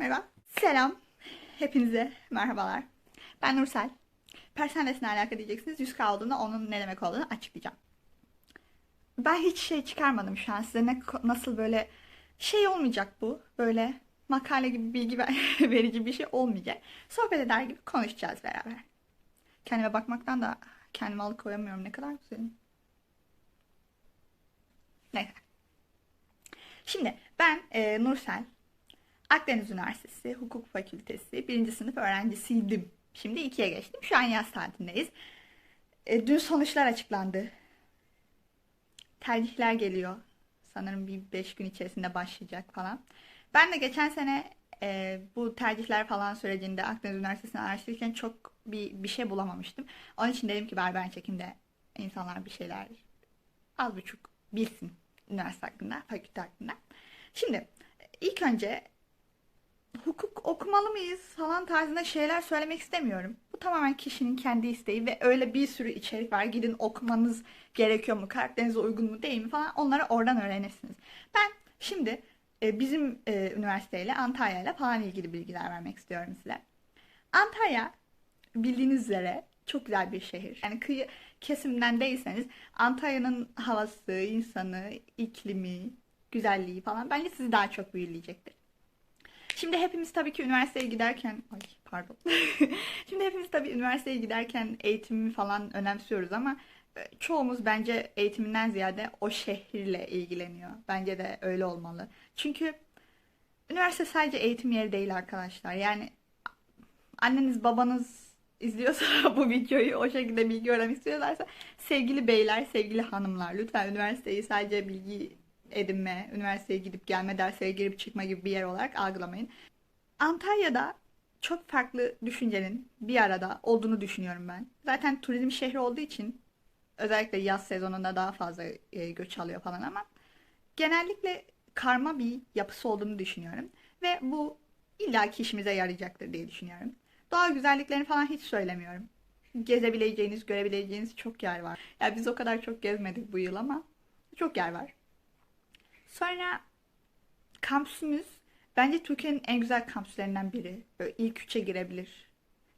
Merhaba. Selam. Hepinize merhabalar. Ben Nursel. Personelesine alaka diyeceksiniz. 100K olduğunda onun ne demek olduğunu açıklayacağım. Ben hiç şey çıkarmadım şu an size. Ne, nasıl böyle şey olmayacak bu. Böyle makale gibi bilgi ver- verici bir şey olmayacak. Sohbet eder gibi konuşacağız beraber. Kendime bakmaktan da kendimi alıkoyamıyorum. Ne kadar güzelim. Neyse. Şimdi ben e, Nursel. Akdeniz Üniversitesi Hukuk Fakültesi birinci sınıf öğrencisiydim. Şimdi ikiye geçtim. Şu an yaz tatilindeyiz. E, dün sonuçlar açıklandı. Tercihler geliyor. Sanırım bir beş gün içerisinde başlayacak falan. Ben de geçen sene e, bu tercihler falan sürecinde Akdeniz Üniversitesi'ni araştırırken çok bir, bir şey bulamamıştım. Onun için dedim ki bari ben çekeyim de insanlar bir şeyler az buçuk bilsin üniversite hakkında, fakülte hakkında. Şimdi ilk önce hukuk okumalı mıyız falan tarzında şeyler söylemek istemiyorum. Bu tamamen kişinin kendi isteği ve öyle bir sürü içerik var. Gidin okumanız gerekiyor mu, karakterinize uygun mu değil mi falan onları oradan öğrenirsiniz. Ben şimdi e, bizim e, üniversiteyle Antalya ile falan ilgili bilgiler vermek istiyorum size. Antalya bildiğiniz üzere çok güzel bir şehir. Yani kıyı kesimden değilseniz Antalya'nın havası, insanı, iklimi, güzelliği falan bence sizi daha çok büyüleyecektir. Şimdi hepimiz tabii ki üniversiteye giderken ay pardon. Şimdi hepimiz tabii üniversiteye giderken eğitimi falan önemsiyoruz ama e, çoğumuz bence eğitiminden ziyade o şehirle ilgileniyor. Bence de öyle olmalı. Çünkü üniversite sadece eğitim yeri değil arkadaşlar. Yani anneniz babanız izliyorsa bu videoyu o şekilde bilgi öğrenmek istiyorlarsa sevgili beyler, sevgili hanımlar lütfen üniversiteyi sadece bilgi edinme, üniversiteye gidip gelme, derslere girip çıkma gibi bir yer olarak algılamayın. Antalya'da çok farklı düşüncenin bir arada olduğunu düşünüyorum ben. Zaten turizm şehri olduğu için özellikle yaz sezonunda daha fazla e, göç alıyor falan ama genellikle karma bir yapısı olduğunu düşünüyorum. Ve bu illaki işimize yarayacaktır diye düşünüyorum. Doğa güzelliklerini falan hiç söylemiyorum. Gezebileceğiniz, görebileceğiniz çok yer var. Ya biz o kadar çok gezmedik bu yıl ama çok yer var. Sonra kampüsümüz bence Türkiye'nin en güzel kampüslerinden biri. Böyle ilk üçe girebilir.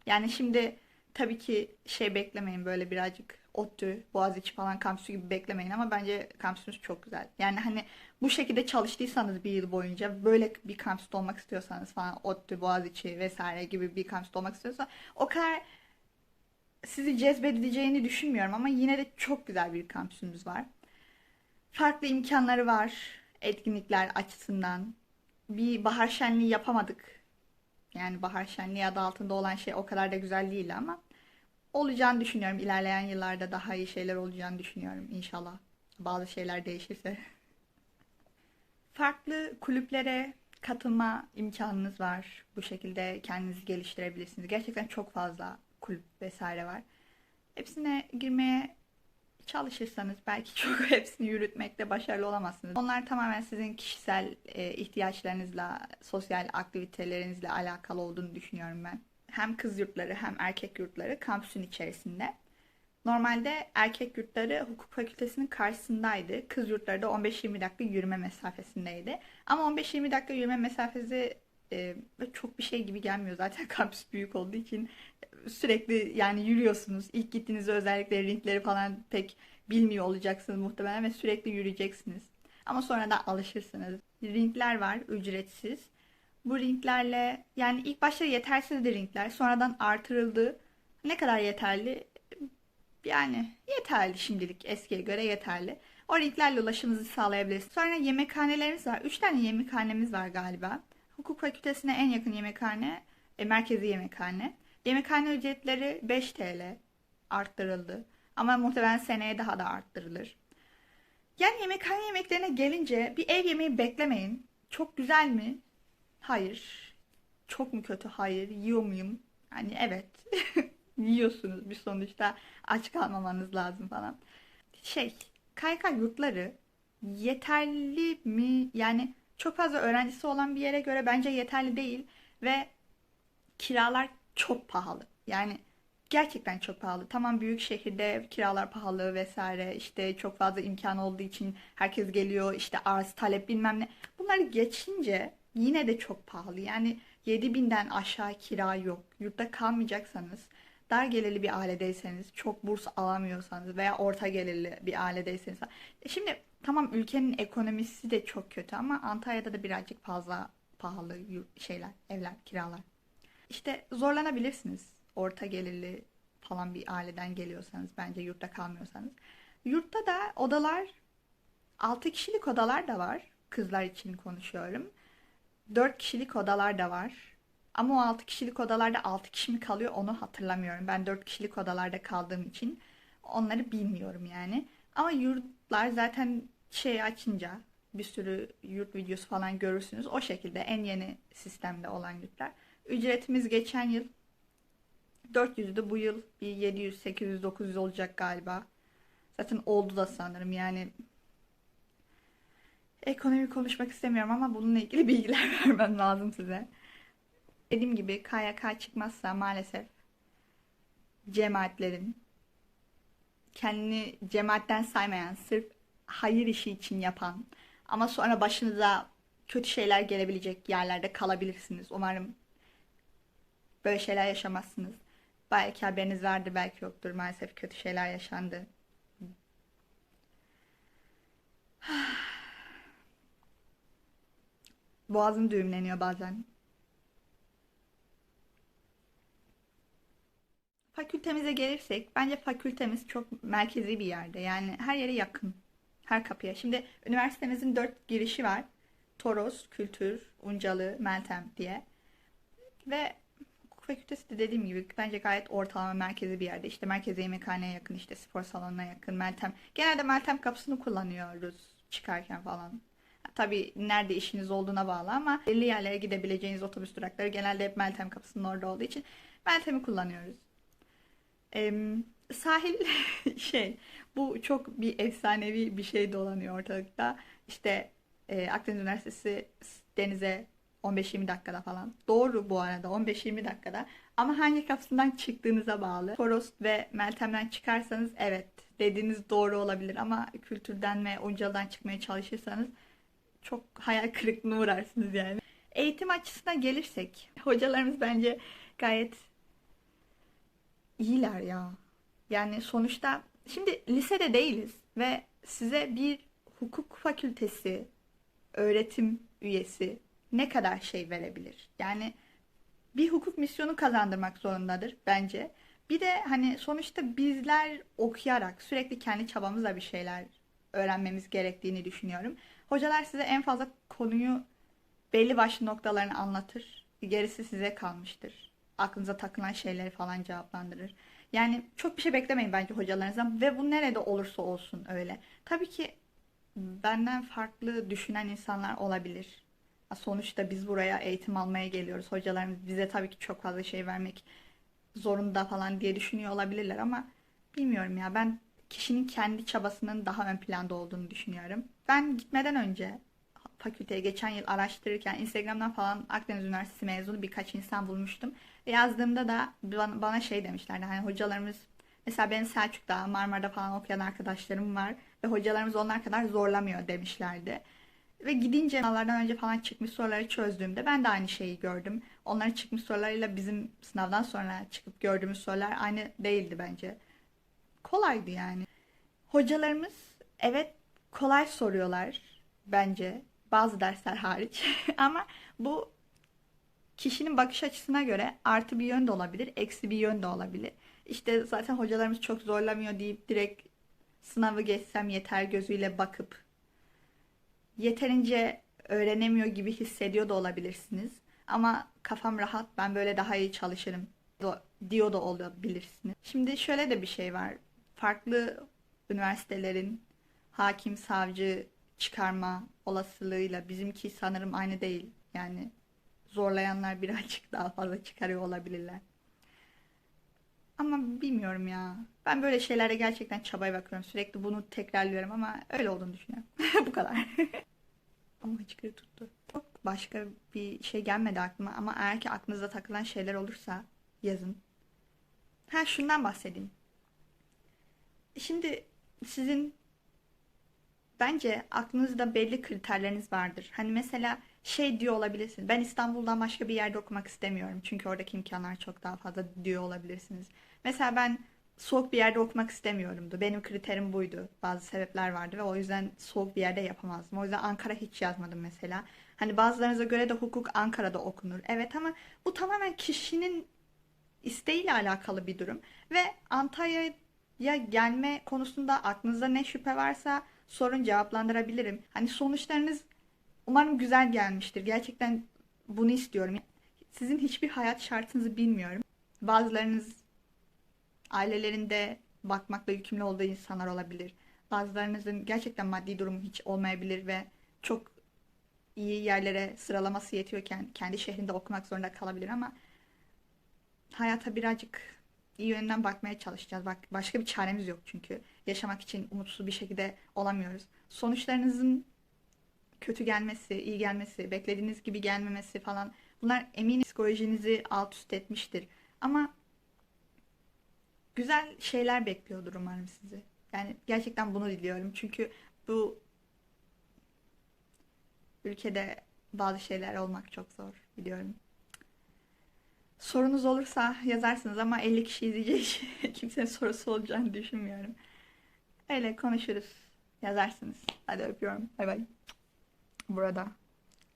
Yani şimdi tabii ki şey beklemeyin böyle birazcık ODTÜ, Boğaziçi falan kampüsü gibi beklemeyin ama bence kampüsümüz çok güzel. Yani hani bu şekilde çalıştıysanız bir yıl boyunca böyle bir kampüste olmak istiyorsanız falan ODTÜ, Boğaziçi vesaire gibi bir kampüste olmak istiyorsa o kadar sizi cezbedeceğini düşünmüyorum ama yine de çok güzel bir kampüsümüz var. Farklı imkanları var etkinlikler açısından. Bir bahar şenliği yapamadık. Yani bahar şenliği adı altında olan şey o kadar da güzel değil ama olacağını düşünüyorum. İlerleyen yıllarda daha iyi şeyler olacağını düşünüyorum inşallah. Bazı şeyler değişirse. Farklı kulüplere katılma imkanınız var. Bu şekilde kendinizi geliştirebilirsiniz. Gerçekten çok fazla kulüp vesaire var. Hepsine girmeye çalışırsanız belki çok hepsini yürütmekte başarılı olamazsınız. Onlar tamamen sizin kişisel e, ihtiyaçlarınızla, sosyal aktivitelerinizle alakalı olduğunu düşünüyorum ben. Hem kız yurtları hem erkek yurtları kampüsün içerisinde. Normalde erkek yurtları hukuk fakültesinin karşısındaydı. Kız yurtları da 15-20 dakika yürüme mesafesindeydi. Ama 15-20 dakika yürüme mesafesi e, çok bir şey gibi gelmiyor zaten kampüs büyük olduğu için sürekli yani yürüyorsunuz. İlk gittiğinizde özellikle ringleri falan pek bilmiyor olacaksınız muhtemelen ve sürekli yürüyeceksiniz. Ama sonra da alışırsınız. Ringler var ücretsiz. Bu ringlerle yani ilk başta yetersizdi ringler. Sonradan artırıldı. Ne kadar yeterli? Yani yeterli şimdilik eskiye göre yeterli. O ringlerle ulaşımınızı sağlayabilirsiniz. Sonra yemekhanelerimiz var. 3 tane yemekhanemiz var galiba. Hukuk fakültesine en yakın yemekhane e, merkezi yemekhane. Yemekhane ücretleri 5 TL arttırıldı. Ama muhtemelen seneye daha da arttırılır. Yani yemekhane yemeklerine gelince bir ev yemeği beklemeyin. Çok güzel mi? Hayır. Çok mu kötü? Hayır. Yiyor muyum? Hani evet. Yiyorsunuz bir sonuçta aç kalmamanız lazım falan. Şey, KYK yurtları yeterli mi? Yani çok fazla öğrencisi olan bir yere göre bence yeterli değil ve kiralar çok pahalı. Yani gerçekten çok pahalı. Tamam büyük şehirde kiralar pahalı vesaire işte çok fazla imkan olduğu için herkes geliyor işte arz talep bilmem ne. Bunları geçince yine de çok pahalı. Yani 7000'den aşağı kira yok. Yurtta kalmayacaksanız, dar gelirli bir ailedeyseniz, çok burs alamıyorsanız veya orta gelirli bir ailedeyseniz. E Şimdi tamam ülkenin ekonomisi de çok kötü ama Antalya'da da birazcık fazla pahalı şeyler, evler, kiralar. İşte zorlanabilirsiniz. Orta gelirli falan bir aileden geliyorsanız, bence yurtta kalmıyorsanız. Yurtta da odalar 6 kişilik odalar da var. Kızlar için konuşuyorum. 4 kişilik odalar da var. Ama o 6 kişilik odalarda 6 kişi mi kalıyor onu hatırlamıyorum. Ben 4 kişilik odalarda kaldığım için onları bilmiyorum yani. Ama yurtlar zaten şey açınca bir sürü yurt videosu falan görürsünüz. O şekilde en yeni sistemde olan yurtlar. Ücretimiz geçen yıl 400'dü. Bu yıl bir 700, 800, 900 olacak galiba. Zaten oldu da sanırım yani Ekonomi konuşmak istemiyorum ama bununla ilgili bilgiler vermem lazım size. Dediğim gibi KYK çıkmazsa maalesef cemaatlerin kendini cemaatten saymayan, sırf hayır işi için yapan ama sonra başınıza kötü şeyler gelebilecek yerlerde kalabilirsiniz. Umarım böyle şeyler yaşamazsınız. Belki haberiniz vardır, belki yoktur. Maalesef kötü şeyler yaşandı. Boğazım düğümleniyor bazen. Fakültemize gelirsek, bence fakültemiz çok merkezi bir yerde. Yani her yere yakın. Her kapıya. Şimdi üniversitemizin dört girişi var. Toros, Kültür, Uncalı, Meltem diye. Ve fakültesi de dediğim gibi bence gayet ortalama merkezi bir yerde. İşte merkezi yemekhaneye yakın, işte spor salonuna yakın, Meltem. Genelde Meltem kapısını kullanıyoruz çıkarken falan. Tabii nerede işiniz olduğuna bağlı ama belli yerlere gidebileceğiniz otobüs durakları genelde hep Meltem kapısının orada olduğu için Meltem'i kullanıyoruz. Em, sahil şey bu çok bir efsanevi bir şey dolanıyor ortalıkta. İşte e, Akdeniz Üniversitesi denize 15-20 dakikada falan. Doğru bu arada 15-20 dakikada. Ama hangi kapısından çıktığınıza bağlı. Toros ve Meltem'den çıkarsanız evet dediğiniz doğru olabilir ama kültürden ve Uncalı'dan çıkmaya çalışırsanız çok hayal kırıklığına uğrarsınız yani. Eğitim açısına gelirsek hocalarımız bence gayet iyiler ya. Yani sonuçta şimdi lisede değiliz ve size bir hukuk fakültesi öğretim üyesi ne kadar şey verebilir? Yani bir hukuk misyonu kazandırmak zorundadır bence. Bir de hani sonuçta bizler okuyarak sürekli kendi çabamızla bir şeyler öğrenmemiz gerektiğini düşünüyorum. Hocalar size en fazla konuyu belli başlı noktalarını anlatır. Gerisi size kalmıştır. Aklınıza takılan şeyleri falan cevaplandırır. Yani çok bir şey beklemeyin bence hocalarınızdan ve bu nerede olursa olsun öyle. Tabii ki benden farklı düşünen insanlar olabilir. Sonuçta biz buraya eğitim almaya geliyoruz. Hocalarımız bize tabii ki çok fazla şey vermek zorunda falan diye düşünüyor olabilirler ama bilmiyorum ya ben kişinin kendi çabasının daha ön planda olduğunu düşünüyorum. Ben gitmeden önce fakülteye geçen yıl araştırırken Instagram'dan falan Akdeniz Üniversitesi mezunu birkaç insan bulmuştum. Ve yazdığımda da bana şey demişlerdi hani hocalarımız mesela benim Selçuk'ta Marmara'da falan okuyan arkadaşlarım var ve hocalarımız onlar kadar zorlamıyor demişlerdi. Ve gidince sınavlardan önce falan çıkmış soruları çözdüğümde ben de aynı şeyi gördüm. Onların çıkmış sorularıyla bizim sınavdan sonra çıkıp gördüğümüz sorular aynı değildi bence. Kolaydı yani. Hocalarımız evet kolay soruyorlar bence bazı dersler hariç ama bu kişinin bakış açısına göre artı bir yön de olabilir, eksi bir yön de olabilir. İşte zaten hocalarımız çok zorlamıyor deyip direkt sınavı geçsem yeter gözüyle bakıp yeterince öğrenemiyor gibi hissediyor da olabilirsiniz. Ama kafam rahat, ben böyle daha iyi çalışırım diyor da olabilirsiniz. Şimdi şöyle de bir şey var. Farklı üniversitelerin hakim, savcı çıkarma olasılığıyla bizimki sanırım aynı değil. Yani zorlayanlar birazcık daha fazla çıkarıyor olabilirler. Ama bilmiyorum ya. Ben böyle şeylere gerçekten çabaya bakıyorum. Sürekli bunu tekrarlıyorum ama öyle olduğunu düşünüyorum. Bu kadar. ama hıçkırı tuttu. Çok başka bir şey gelmedi aklıma ama eğer ki aklınızda takılan şeyler olursa yazın. Ha şundan bahsedeyim. Şimdi sizin bence aklınızda belli kriterleriniz vardır. Hani mesela şey diyor olabilirsiniz. Ben İstanbul'dan başka bir yerde okumak istemiyorum. Çünkü oradaki imkanlar çok daha fazla diyor olabilirsiniz. Mesela ben soğuk bir yerde okumak istemiyorumdu. Benim kriterim buydu. Bazı sebepler vardı ve o yüzden soğuk bir yerde yapamazdım. O yüzden Ankara hiç yazmadım mesela. Hani bazılarınıza göre de hukuk Ankara'da okunur. Evet ama bu tamamen kişinin isteğiyle alakalı bir durum. Ve Antalya'ya gelme konusunda aklınızda ne şüphe varsa sorun cevaplandırabilirim. Hani sonuçlarınız umarım güzel gelmiştir. Gerçekten bunu istiyorum. Sizin hiçbir hayat şartınızı bilmiyorum. Bazılarınız ailelerinde bakmakla yükümlü olduğu insanlar olabilir. Bazılarınızın gerçekten maddi durumu hiç olmayabilir ve çok iyi yerlere sıralaması yetiyorken kendi şehrinde okumak zorunda kalabilir ama hayata birazcık iyi yönden bakmaya çalışacağız. Bak başka bir çaremiz yok çünkü. Yaşamak için umutsuz bir şekilde olamıyoruz. Sonuçlarınızın kötü gelmesi, iyi gelmesi, beklediğiniz gibi gelmemesi falan bunlar eminim psikolojinizi alt üst etmiştir. Ama güzel şeyler bekliyordur umarım sizi. Yani gerçekten bunu diliyorum. Çünkü bu ülkede bazı şeyler olmak çok zor biliyorum. Sorunuz olursa yazarsınız ama 50 kişi izleyeceği için kimsenin sorusu olacağını düşünmüyorum. Öyle konuşuruz. Yazarsınız. Hadi öpüyorum. Bay bay. Burada.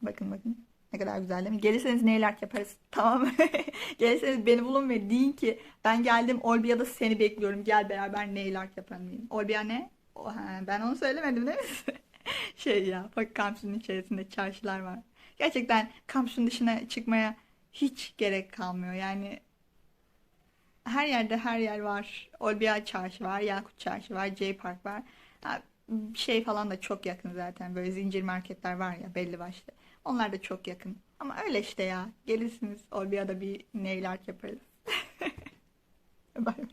Bakın bakın. Ne kadar güzel değil mi? Gelirseniz art yaparız. Tamam? Gelirseniz beni bulun ve deyin ki ben geldim Olbia'da seni bekliyorum. Gel beraber art yapalım deyin. Olbia ne? O, ha, ben onu söylemedim değil mi? Şey ya bak kampüsün içerisinde çarşılar var. Gerçekten kampüsün dışına çıkmaya hiç gerek kalmıyor. Yani her yerde her yer var. Olbia Çarşı var, Yakut Çarşı var, J Park var. Ha, şey falan da çok yakın zaten. Böyle zincir marketler var ya belli başlı. Onlar da çok yakın. Ama öyle işte ya. Gelirsiniz. Olbia'da bir nail art yaparız. Bye.